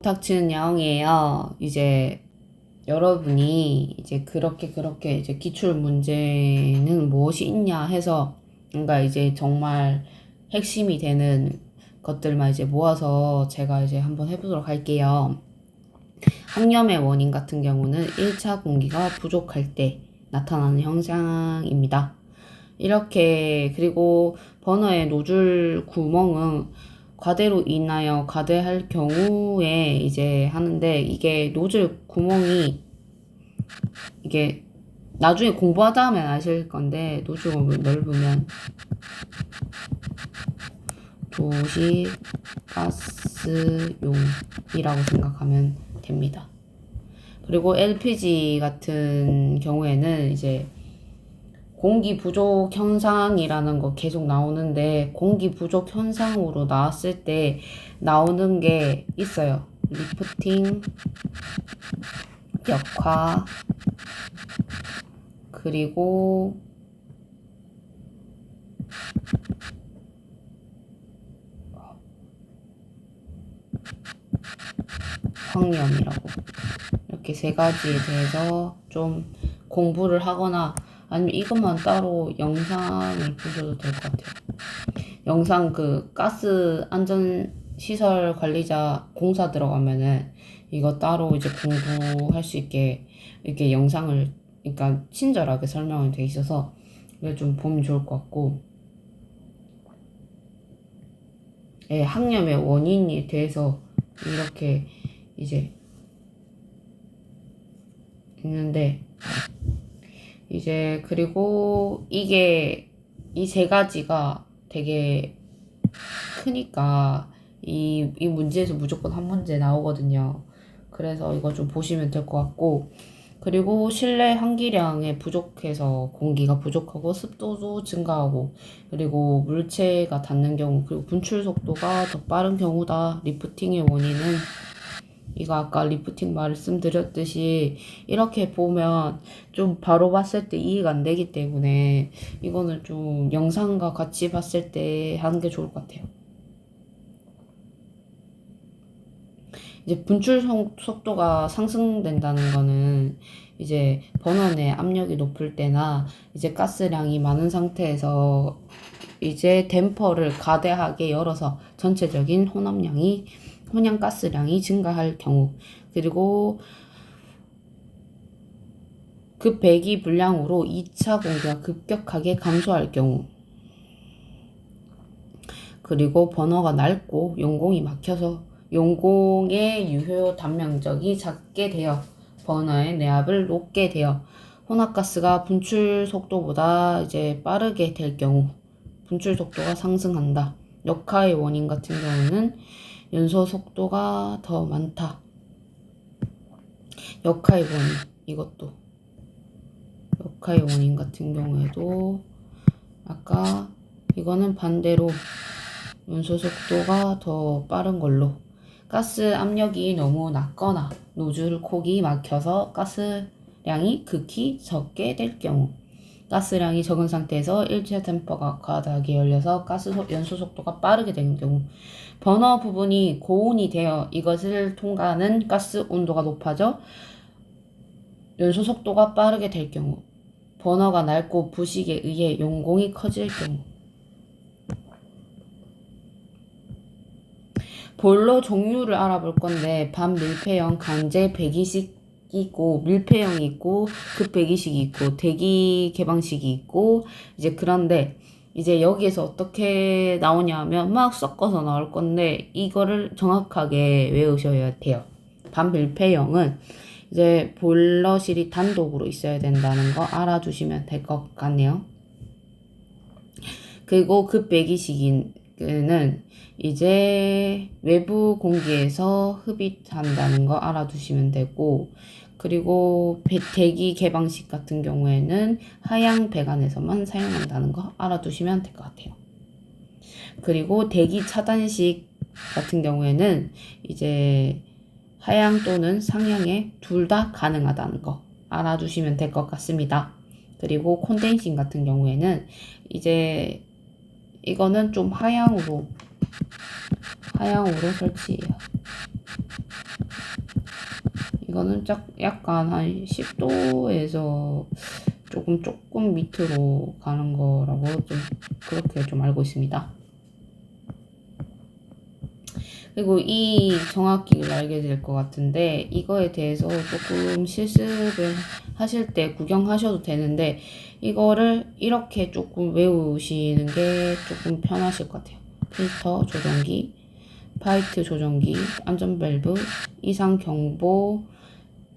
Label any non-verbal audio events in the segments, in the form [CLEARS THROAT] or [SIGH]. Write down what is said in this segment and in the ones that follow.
닥치는 야옹이에요. 이제 여러분이 이제 그렇게 그렇게 이제 기출 문제는 무엇이 있냐 해서 뭔가 이제 정말 핵심이 되는 것들만 이제 모아서 제가 이제 한번 해보도록 할게요. 항염의 원인 같은 경우는 1차 공기가 부족할 때 나타나는 현상입니다. 이렇게 그리고 버너의 노즐 구멍은 과대로 인하여 과대할 경우에 이제 하는데 이게 노즐 구멍이 이게 나중에 공부하다 하면 아실 건데 노즐 구멍이 넓으면 도시 가스용이라고 생각하면 됩니다. 그리고 LPG 같은 경우에는 이제 공기 부족 현상이라는 거 계속 나오는데 공기 부족 현상으로 나왔을 때 나오는 게 있어요. 리프팅, 역화, 그리고 황염이라고 이렇게 세 가지에 대해서 좀 공부를 하거나 아니면 이것만 따로 영상을 보셔도 될 것 같아요. 영상 그 가스 안전 시설 관리자 공사 들어가면은 이거 따로 이제 공부할 수 있게 이렇게 영상을 그러니까 친절하게 설명이 돼 있어서 이거 좀 보면 좋을 것 같고 예, 항염의 원인에 대해서 이렇게 이제 있는데 이제 그리고 이게 이 세 가지가 되게 크니까 이, 이 문제에서 무조건 한 문제 나오거든요. 그래서 이거 좀 보시면 될 것 같고 그리고 실내 환기량에 부족해서 공기가 부족하고 습도도 증가하고 그리고 물체가 닿는 경우 그리고 분출 속도가 더 빠른 경우다. 리프팅의 원인은 이거 아까 리프팅 말씀드렸듯이 이렇게 보면 좀 바로 봤을 때 이해가 안 되기 때문에 이거는 좀 영상과 같이 봤을 때 하는 게 좋을 것 같아요. 이제 분출 속도가 상승된다는 거는 이제 내 압력이 높을 때나 이제 가스량이 많은 상태에서 이제 댐퍼를 가대하게 열어서 전체적인 혼합량이 혼양가스량이 증가할 경우 그리고 그 배기 불량으로 2차 공기가 급격하게 감소할 경우 그리고 버너가 낡고 용공이 막혀서 용공의 유효 단면적이 작게 되어 버너의 내압을 높게 되어 혼합가스가 분출 속도보다 이제 빠르게 될 경우 분출 속도가 상승한다. 역하의 원인 같은 경우는 연소 속도가 더 많다. 역하의 원인 이것도 역하의 원인 같은 경우에도 아까 이거는 반대로 연소 속도가 더 빠른 걸로 가스 압력이 너무 낮거나 노즐 콕이 막혀서 가스량이 극히 적게 될 경우 가스량이 적은 상태에서 일체 템퍼가 과다하게 열려서 가스 연소 속도가 빠르게 되는 경우 버너 부분이 고온이 되어 이것을 통과하는 가스 온도가 높아져 연소 속도가 빠르게 될 경우 버너가 낡고 부식에 의해 용공이 커질 경우 볼러 종류를 알아볼 건데 반밀폐형 간제 배기식 있고 밀폐형이 있고 급배기식이 있고 대기 개방식이 있고 이제 그런데 이제 여기에서 어떻게 나오냐 하면 막 섞어서 나올 건데 이거를 정확하게 외우셔야 돼요. 반밀폐형은 이제 보일러실이 단독으로 있어야 된다는 거 알아두시면 될 것 같네요. 그리고 급배기식은 이제 외부 공기에서 흡입한다는 거 알아두시면 되고 그리고 대기 개방식 같은 경우에는 하향 배관에서만 사용한다는 거 알아두시면 될 것 같아요. 그리고 대기 차단식 같은 경우에는 이제 하향 또는 상향에 둘 다 가능하다는 거 알아두시면 될 것 같습니다. 그리고 콘덴싱 같은 경우에는 이제 이거는 좀 하향으로 하향으로 설치해요. 이거는 짝, 약간 한 10도에서 조금 조금 밑으로 가는 거라고 좀 그렇게 좀 알고 있습니다. 그리고 이 정확히를 알게 될 것 같은데 이거에 대해서 조금 실습을 하실 때 구경하셔도 되는데 이거를 이렇게 조금 외우시는 게 조금 편하실 것 같아요. 필터 조정기, 파이트 조정기, 안전밸브, 이상 경보,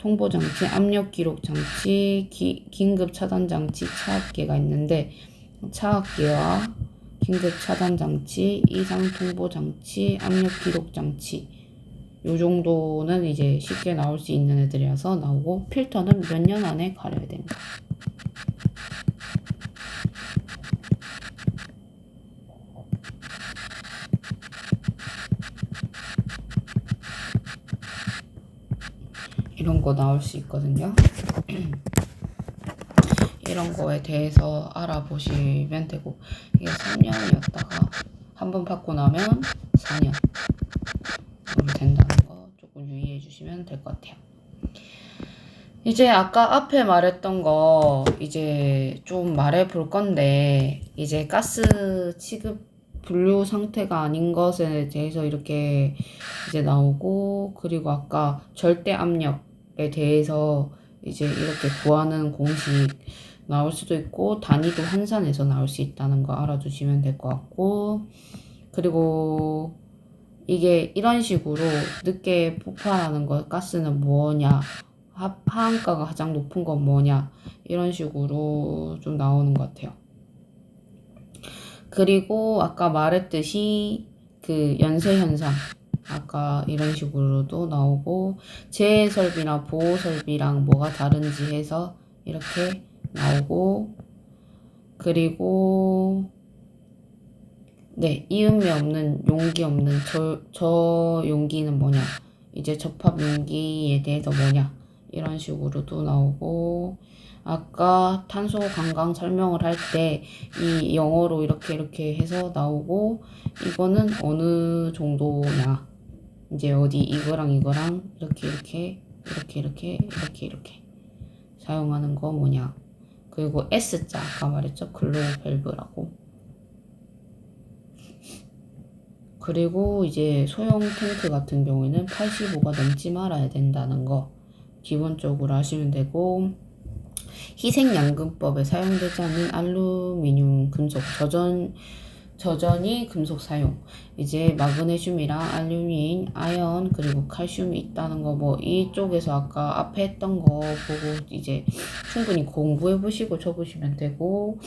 통보 장치, 압력 기록 장치, 기, 긴급 차단 장치, 차압계가 있는데 차압계와 긴급 차단 장치, 이상 통보 장치, 압력 기록 장치 요 정도는 이제 쉽게 나올 수 있는 애들이라서 나오고 필터는 몇 년 안에 갈아야 됩니다. 이런 거 나올 수 있거든요. [CLEARS THROAT] 이런 거에 대해서 알아보시면 되고 이게 3년이었다가 한 번 받고 나면 4년 으로 된다는 거 조금 유의해 주시면 될 것 같아요. 이제 아까 앞에 말했던 거 이제 좀 말해 볼 건데 이제 가스 취급 분류 상태가 아닌 것에 대해서 이렇게 이제 나오고 그리고 아까 절대 압력에 대해서 이제 이렇게 구하는 공식 나올 수도 있고 단위도 환산해서 나올 수 있다는 거 알아두시면 될 것 같고 그리고 이게 이런 식으로 늦게 폭발하는 거 가스는 뭐냐 하, 하한가가 가장 높은 건 뭐냐 이런 식으로 좀 나오는 것 같아요. 그리고 아까 말했듯이 그 연쇄 현상 아까 이런 식으로도 나오고 재해 설비나 보호 설비랑 뭐가 다른지 해서 이렇게 나오고 그리고 네 이음이 없는 용기 없는 저, 저 용기는 뭐냐? 이제 접합 용기에 대해서 뭐냐? 이런 식으로도 나오고 아까 탄소 관광 설명을 할 때 이 영어로 이렇게 이렇게 해서 나오고 이거는 어느 정도냐 이제 어디 이거랑 이거랑 이렇게 이렇게 이렇게 이렇게 이렇게 이렇게 사용하는 거 뭐냐. 그리고 S자 아까 말했죠? 글로우 밸브라고. 그리고 이제 소형 탱크 같은 경우에는 85가 넘지 말아야 된다는 거 기본적으로 하시면 되고 희생양금법에 사용되지 않는 알루미늄 금속 저전 저전이 금속 사용 이제 마그네슘이랑 알루민, 아연 그리고 칼슘이 있다는 거 뭐 이쪽에서 아까 앞에 했던 거 보고 이제 충분히 공부해 보시고 적으시면 되고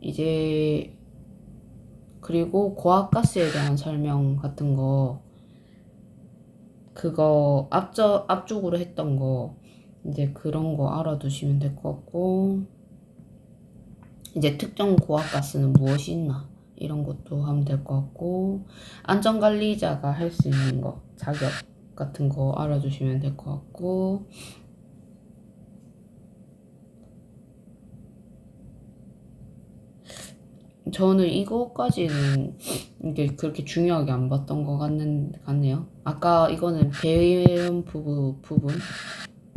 이제 그리고 고압가스에 대한 설명 같은 거 그거 앞저 앞쪽으로 했던 거 이제 그런 거 알아두시면 될 것 같고 이제 특정 고압가스는 무엇이 있나 이런 것도 하면 될 것 같고 안전관리자가 할 수 있는 거 자격 같은 거 알아두시면 될 것 같고 저는 이거까지는 이게 그렇게 중요하게 안 봤던 것 같는, 같네요. 아까 이거는 배연 부부, 부분,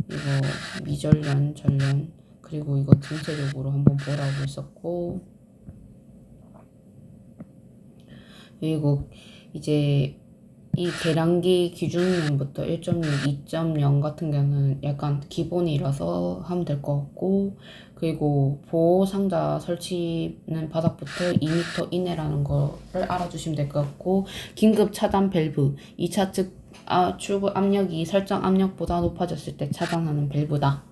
이거 미전련, 전련, 그리고 이거 전체적으로 한번 보라고 했었고, 그리고 이제 이 계량기 기준면부터 1.6, 2.0 같은 경우는 약간 기본이라서 하면 될 것 같고 그리고 보호 상자 설치는 바닥부터 2m 이내라는 거를 알아주시면 될 것 같고 긴급 차단 밸브 2차 측 아, 출구 압력이 설정 압력보다 높아졌을 때 차단하는 밸브다.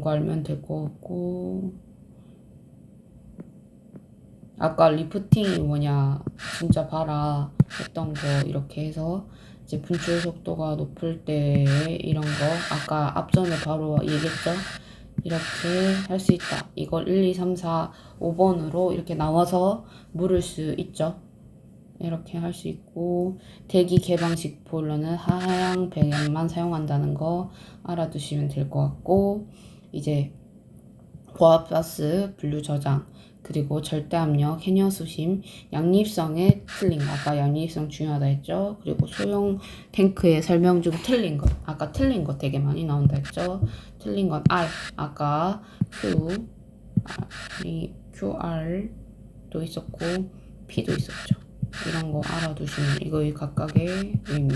거 알면 될 것 같고 아까 리프팅이 뭐냐 진짜 봐라 했던 거 이렇게 해서 이제 분출 속도가 높을 때 이런 거 아까 앞전에 바로 얘기했죠? 이렇게 할 수 있다. 이걸 1, 2, 3, 4, 5번으로 이렇게 나와서 물을 수 있죠? 이렇게 할 수 있고 대기 개방식 보일러는 하향 배경만 사용한다는 거 알아두시면 될 것 같고 이제 고압가스 분류 저장 그리고 절대 압력, 해녀 수심, 양립성에 틀린 거. 아까 양립성 중요하다 했죠. 그리고 소형 탱크의 설명 중 틀린 것. 아까 틀린 거 되게 많이 나온다 했죠. 틀린 건 R. 아까 Q, R, 이 QR도 있었고 P도 있었죠. 이런 거 알아두시면 이거의 각각의 의미.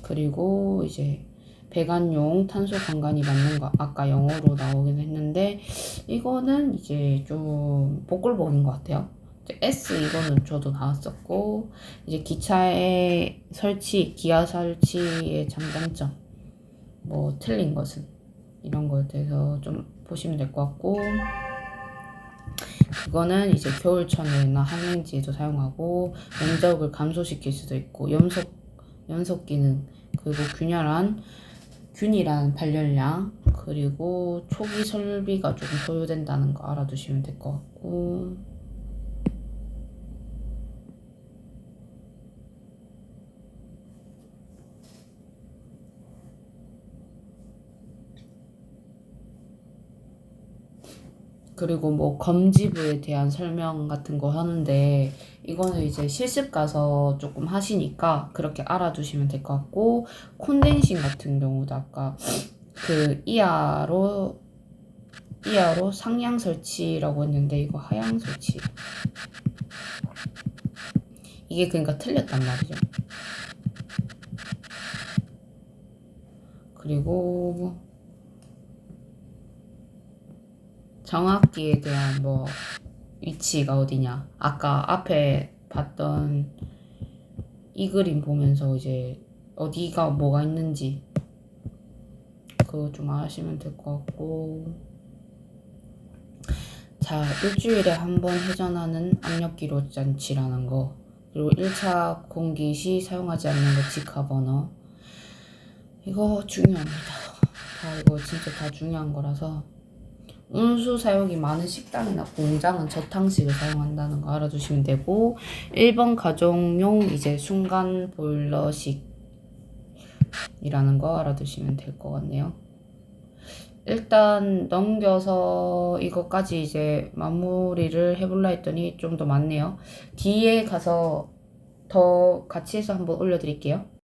그리고 이제 배관용 탄소 강간이 맞는 거 아까 영어로 나오긴 했는데 이거는 이제 좀 복글복인 것 같아요. S 이거는 저도 나왔었고 이제 기차의 설치, 기아 설치의 장단점 뭐 틀린 것은 이런 거에 대해서 좀 보시면 될 것 같고 그거는 이제 겨울철에나 항행지에도 사용하고 면적을 감소시킬 수도 있고 연속 연속 기능 그리고 균열한 균일한 발열량 그리고 초기 설비가 조금 소요된다는 거 알아두시면 될 것 같고 그리고 뭐 검지부에 대한 설명 같은 거 하는데 이거는 이제 실습 가서 조금 하시니까 그렇게 알아두시면 될 것 같고 콘덴싱 같은 경우도 아까 그 이하로 이하로 상향 설치라고 했는데 이거 하향 설치 이게 그러니까 틀렸단 말이죠. 그리고 정확기에 대한 뭐 위치가 어디냐. 아까 앞에 봤던 이 그림 보면서 이제 어디가 뭐가 있는지 그거 좀 아시면 될 것 같고. 자 일주일에 한 번 회전하는 압력기로 장치라는 거. 그리고 1차 공기 시 사용하지 않는 거 직화 버너. 이거 중요합니다. 다 이거 진짜 다 중요한 거라서 온수 사용이 많은 식당이나 공장은 저탕식을 사용한다는 거 알아두시면 되고 1번 가정용 이제 순간 보일러식이라는 거 알아두시면 될 것 같네요. 일단 넘겨서 이것까지 이제 마무리를 해볼라 했더니 좀 더 많네요. 뒤에 가서 더 같이 해서 한번 올려드릴게요.